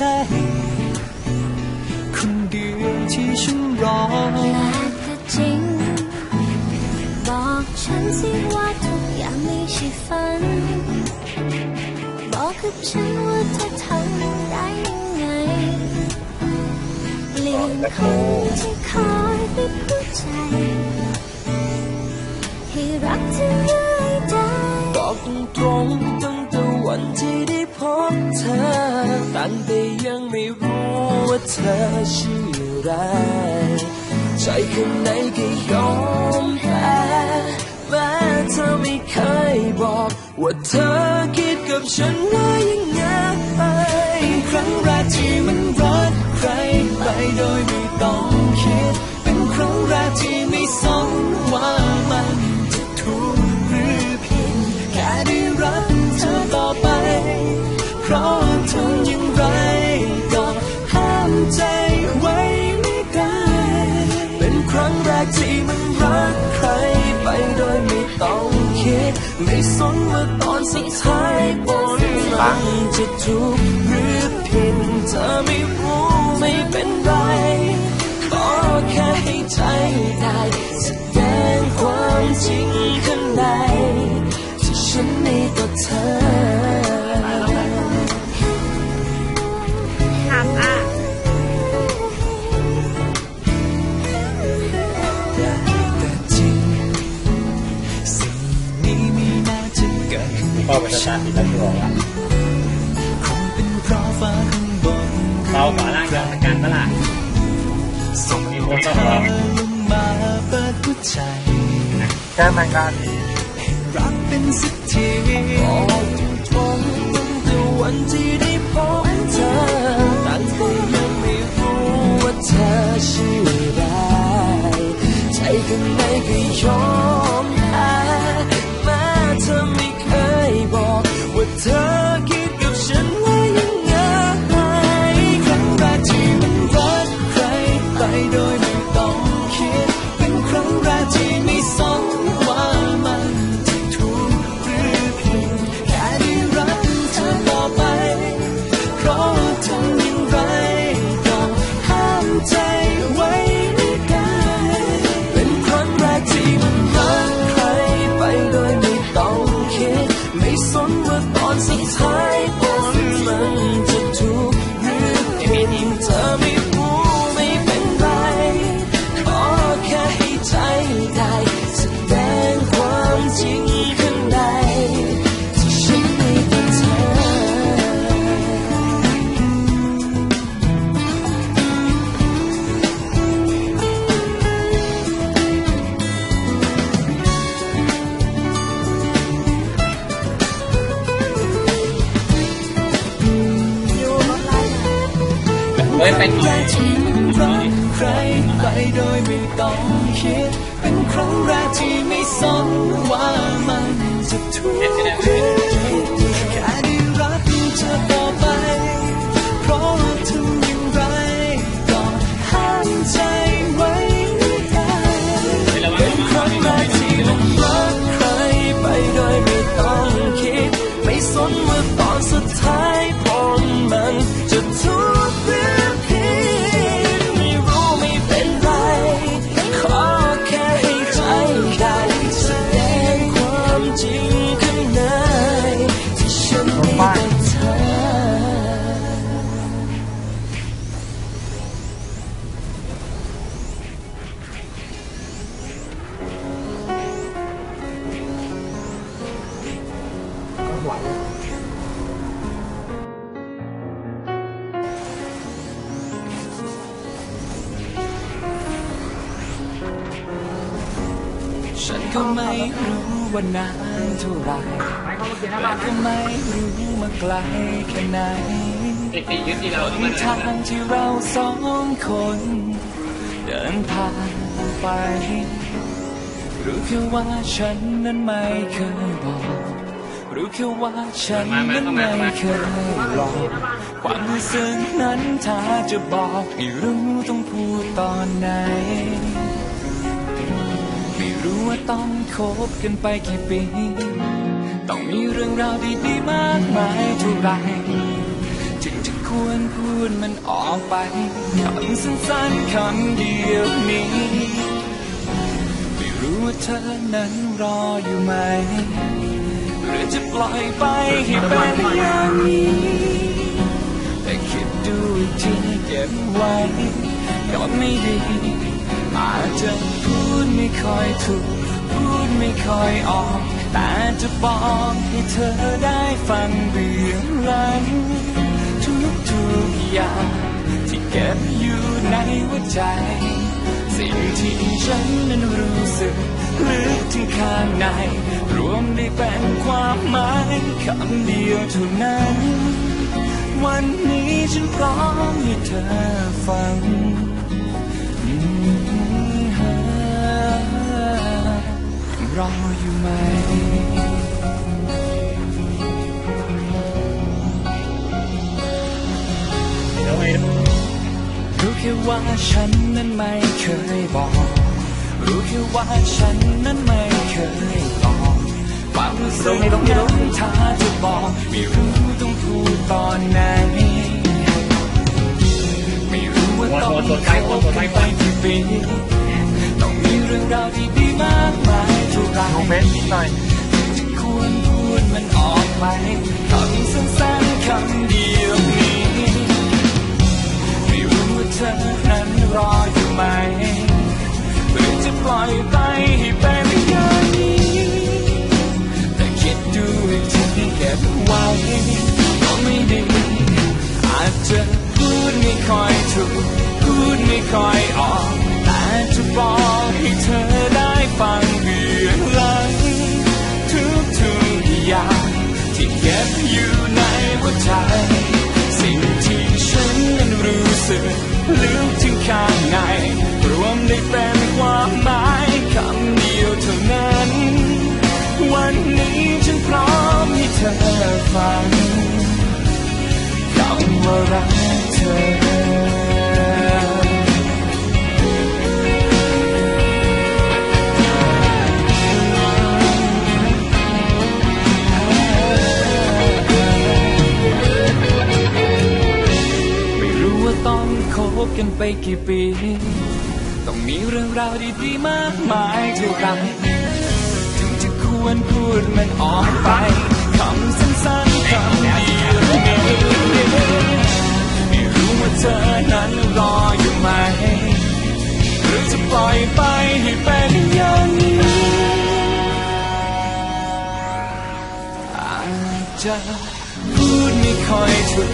ใช่ คนเดียวที่ฉันรอแลกแต่จริง บอกฉันสิว่าทุกอย่างไม่ใช่ฝัน บอกกับฉันว่าเธอทำได้ยังไงเปลี่ยนคนที่คอยปิดหัวใจ ให้รักเธอเรื่อยได้บอกตรงๆตั้ง วันที่ได้พบเธอตั้งแต่ยังไม่รู้ว่าเธอชื่ออะไรใจข้างในก็ยอมแพ้แม้เธอไม่เคยบอก ว่าเธอคิดกับฉันว่ายังไงครั้งแรกที่มันรักใครไปโดยไม่ต้องคิด เป็นครั้งแรกที่ไม่สนว่ามัน ไม่สนว่าตอนสุดท้ายผลมันจะถูกหรือผิดเธอไม่รู้ไม่เป็นไรขอแค่ให้ใจได้แสดงความจริงข้างในที่ฉันมีต่อเธอ กิดขึ้นพ่อเป็นสตารที่ตะกัวอะคงเป็นเพราะฟ้าข้างบนเบาขวาล่างยาวกันปะล่ะส่งมีคนต้เธองอมาเปิดหัวใจแค่มันการให้รักเป็นสิทธิบอกตรงๆตั้งแต่วันที่ได้พบเธอตั้งแต่ยังไม่รู้ว่าเธอชื่ออะไรใจข้างในก็ยอม ว่ เฮ้ยไปหน่อยที่มันรักใครไปโดยไม่ต้องคิด เป็นครั้งแรกที่ไม่สนว่ามันจะถูก นานเท่าไร่และก็ไม่รู้มาไกลแค่ไหนทาหนทางที่เราสองคน เดินทางไป รู้แค่ว่าฉันนั้นไม่เคยบอก รู้แค่ว่าฉันนั้นไม่เคยหลอกความรู้สึกนั้นถ้าจะบอกไม่รู้ต้องพูดตอนไหน รู้ว่าต้องคบกันไปกี่ปี ต้องมีเรื่องราวดีๆมากมายเท่าไรจึงจะควรพูดมันออกไปคำสั้นๆคำเดียวนี้ ไม่รู้ว่าเธอนั้นรออยู่ไหม หรือจะปล่อยไปให้เป็นอย่างนี้แต่คิดดูอีกทีเก็บไว้ก็ไม่ดี อาจจะพูดไม่ค่อยถูก พูดไม่ค่อยออก แต่จะบอกให้เธอได้ฟังเรื่องราวทุกทุกๆอย่างที่เก็บอยู่ในหัวใจ สิ่งที่ฉันนั้นรู้สึกลึกถึงข้างใน รวมได้เป็นความหมายคำเดียวเท่านั้น วันนี้ฉันพร้อมให้เธอฟัง รออยู่ไหม รู้แค่ว่าฉันนั้นไม่เคยบอก รู้แค่ว่าฉันนั้นไม่เคยหลอกความรู้สึกนั้นถ้าจะบอก ไม่รู้ต้องพูดตอนไหน ไม่รู้ว่าต้องคบกันไปกี่ปีต้องมีเรื่องราวดีๆมาก มายเท่าไหรดูเบสนิดหน่อยจะควรพูดมันออกไปคำสั้นๆคำเดียวนี้ไม่รู้ว่าเธอนั้นรออยู่ไหมหรือจะปล่อยไปให้เป็นอย่างนี้แต่คิดดูอีกทีเก็บไว้ก็ไม่ดีอาจจะพูดไม่ค่อยถูกพูดไม่ค่อยออกแต่จะบอกให้เธอ ฟังคำว่ารักเธอไม่รู้ว่าต้องคบกันไปกี่ปี ต้องมีเรื่องราวดีๆมากมายเท่าไรถึงจะควรพูดมันออกไป คำสั้นๆคำเดียวนี้ไม่รู้ว่าเธอนั้นรออยู่ไหม หรือจะปล่อยไปให้เป็นอย่างนี้อาจจะพูดไม่ค่อยถูก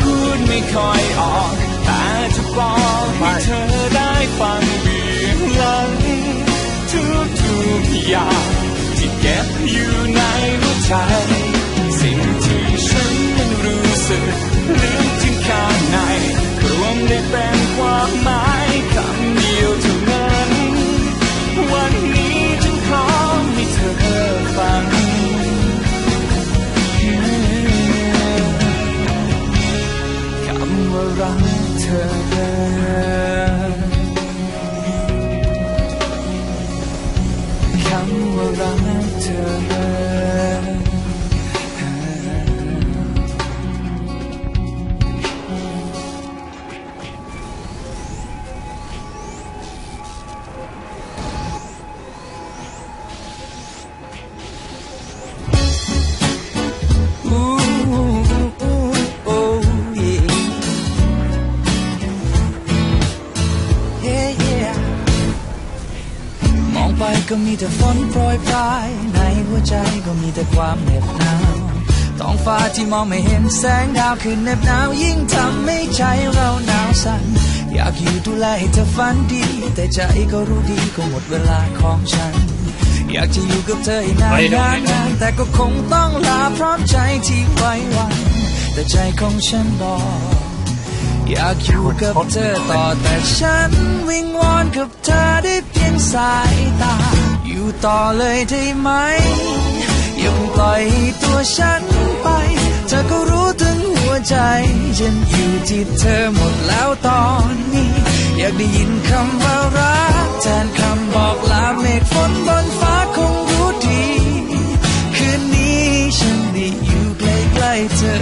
พูดไม่ค่อยออกแต่จะบอกให้เธอได้ฟังเบื้องหลังทุกทุกๆอย่าง อยู่ในหัวใจ สิ่งที่ฉันนั้นรู้สึกลึกถึงข้างในรวมได้เป็นความหมาย ก็มีแต่ฝนโปรยปลาย ในหัวใจก็มีแต่ความเหน็บหนาวท้องฟ้าที่มองไม่เห็นแสงดาวคือเหน็บหนาวยิ่งทำให้ใจเราหนาวสั่นอยากอยู่ดูแลให้เธอฝันดี แต่ใจก็รู้ดีก็หมดเวลาของฉัน อยากจะอยู่กับเธอให้นานนานนานแต่ก็คงต้องลาพร้อมใจที่ไว้วันแต่ใจของฉันบอก อยากอยู่กับเธอต่อแต่ฉันวิงวอนกับเธอได้เพียงสายตา อยู่ต่อเลยได้ไหมอย่าเพิ่งปล่อยตัวฉันไป เธอก็รู้ถึงหัวใจฉันอยู่ที่เธอหมดแล้วตอนนี้ อยากได้ยินคำว่ารักแทนคำบอกลาเมฆฝนบนฟ้าคงรู้ดี คืนนี้ฉันได้อยู่ใกล้ๆเธอ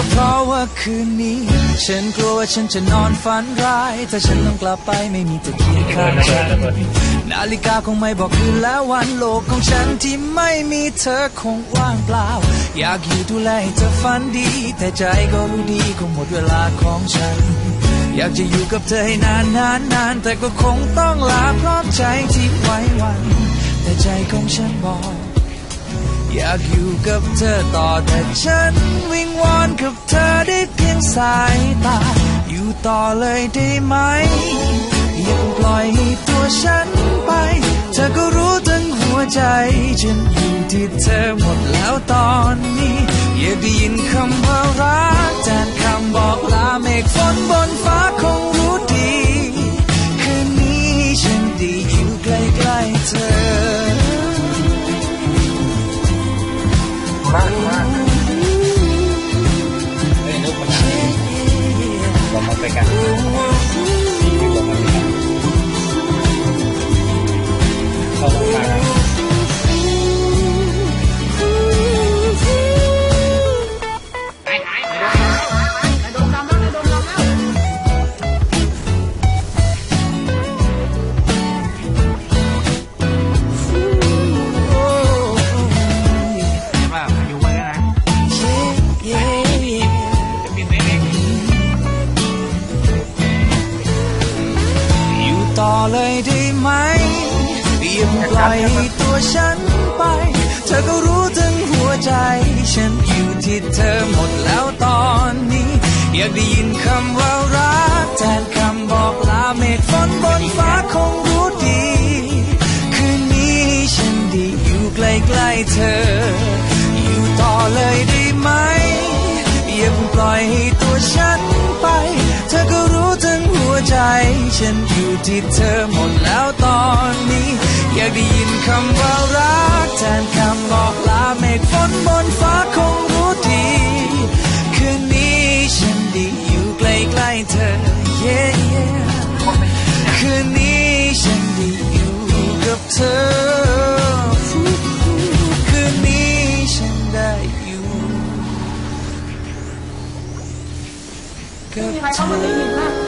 ก็เพราะว่าคืนนี้ ฉันกลัวว่าฉันจะนอนฝันร้าย ถ้าฉันต้องกลับไปไม่มีเธอเคียงข้างฉันนาฬิกาคงไม่บอกคืนแล้ววันโลกของฉันที่ไม่มีเธอคงว่างเปล่า อยากอยู่ดูแลให้เธอฝันดี แต่ใจก็รู้ดีคงหมดเวลาของฉัน อยากจะอยู่กับเธอให้นานนานนานแต่ก็คงต้องลาพร้อมใจที่ไว้วัน แต่ใจของฉันบอก อยากอยู่กับเธอต่อแต่ฉันวิงวอนกับเธอได้เพียงสายตา อยู่ต่อเลยได้ไหม อย่าปล่อยให้ตัวฉันไป เธอก็รู้ถึงหัวใจฉันอยู่ที่เธอหมดแล้วตอนนี้ อย่าได้ยินคำว่ารักแทนคำบอกลาเมฆฝนบนฟ้าคงรู้ดี คืนนี้ฉันได้อยู่ใกล้ๆเธอ ลงมาไปกันนี่คือลงมาไปกันเข้าลงมา ใกล้ๆเธอ อยู่ต่อเลยได้ไหมอย่าเพิ่งปล่อยให้ตัวฉันไป เธอก็รู้ถึงหัวใจ ฉันอยู่ที่เธอหมดแล้วตอนนี้ อยากได้ยินคำว่ารักแทนคำบอกลาเมฆฝนบนฟ้าคงรู้ดี คืนนี้ฉันได้อยู่ใกล้ๆเธอ yeah, yeah คืนนี้ฉันได้อยู่กับเธอ กับเธอ Oh,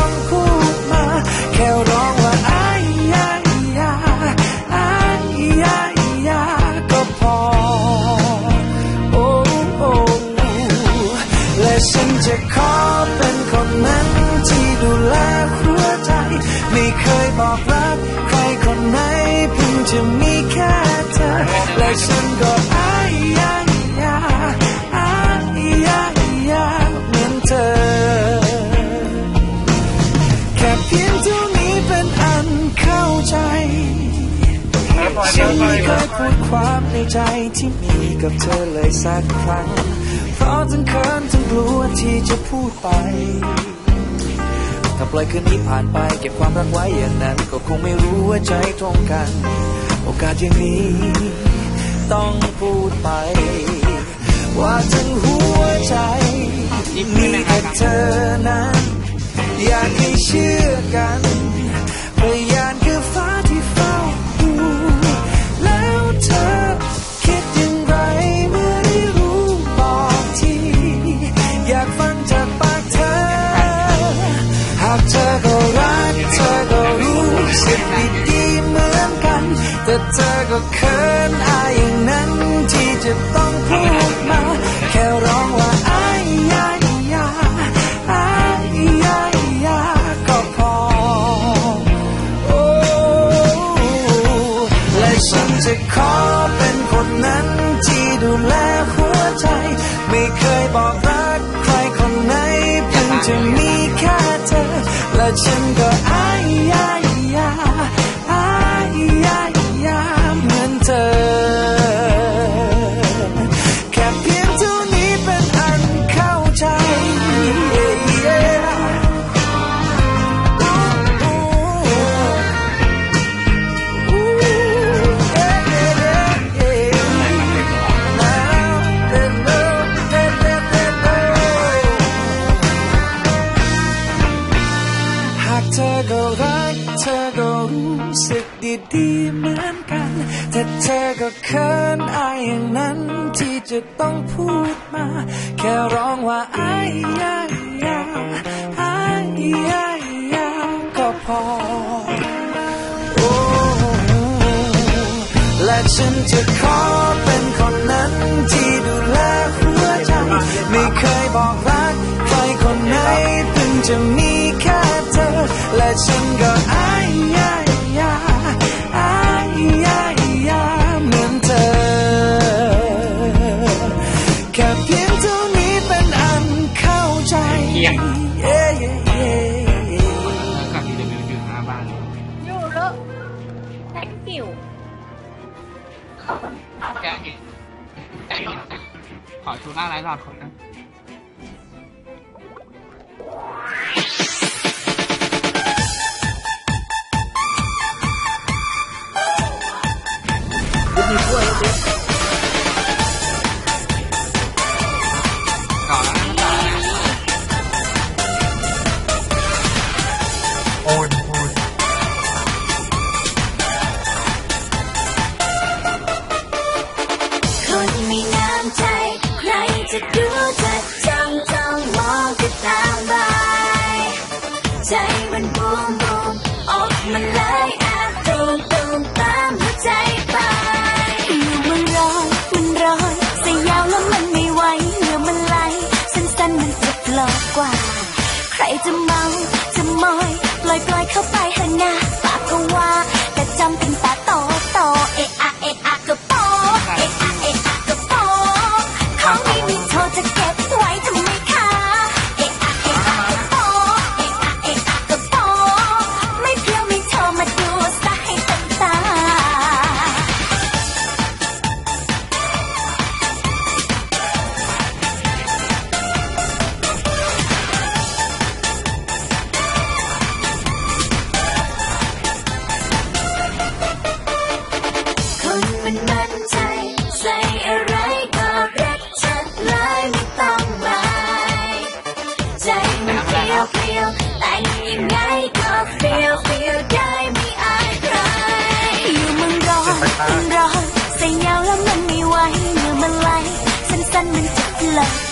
และฉันก็อายยายาอายยายาเหมือนเธอ แค่เพียงเท่านี้เป็นอันเข้าใจ ฉันไม่เคยพพูดความในใจที่มีกับเธอเลยสักครั้ง เพราะทั้งเขินทั้งกลัวที่จะพูดไป ถ้าปล่อยคืนนี้ผ่านไปเก็บความรักไว้อย่างนั้น ก็คงไม่รู้ว่าใจตรงกัน โอกาสอย่างนี้ ต้องพูดไป ว่าทั้งหัวใจ มีแต่เธอนั้น อยากให้เชื่อกัน และ เธอก็รู้สึกดีๆเหมือนกัน แต่เธอก็เขินอายอย่างนั้นที่จะต้องพูดมา แค่ร้องว่าอายยายาอายยายาก็พอ โอ้และฉันจะขอเป็นคนนั้นที่ดูแลหัวใจ ไม่เคยบอกรักใครคนไหนเพิ่งจะมี แค่เธอและฉันก็อายยายาอายยายาเหมือนเธอ แค่เพียงเท่านี้เป็นอันเข้าใจ เที่ยงเย้เย้เย้แล้วกับที่เดบิวต์อยู่หน้าบ้านยูโร thank you แกเห็นแกเห็นขอชูหน้าไลฟ์หลอดคนนะ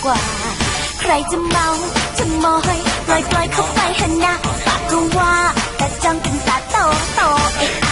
กว่า ใครจะเมาจะมอยปล่อยปล่อยเข้าไปหันหน้าปากก็ว่าแต่จ้องเป็นตาโตโตเอ๊ะ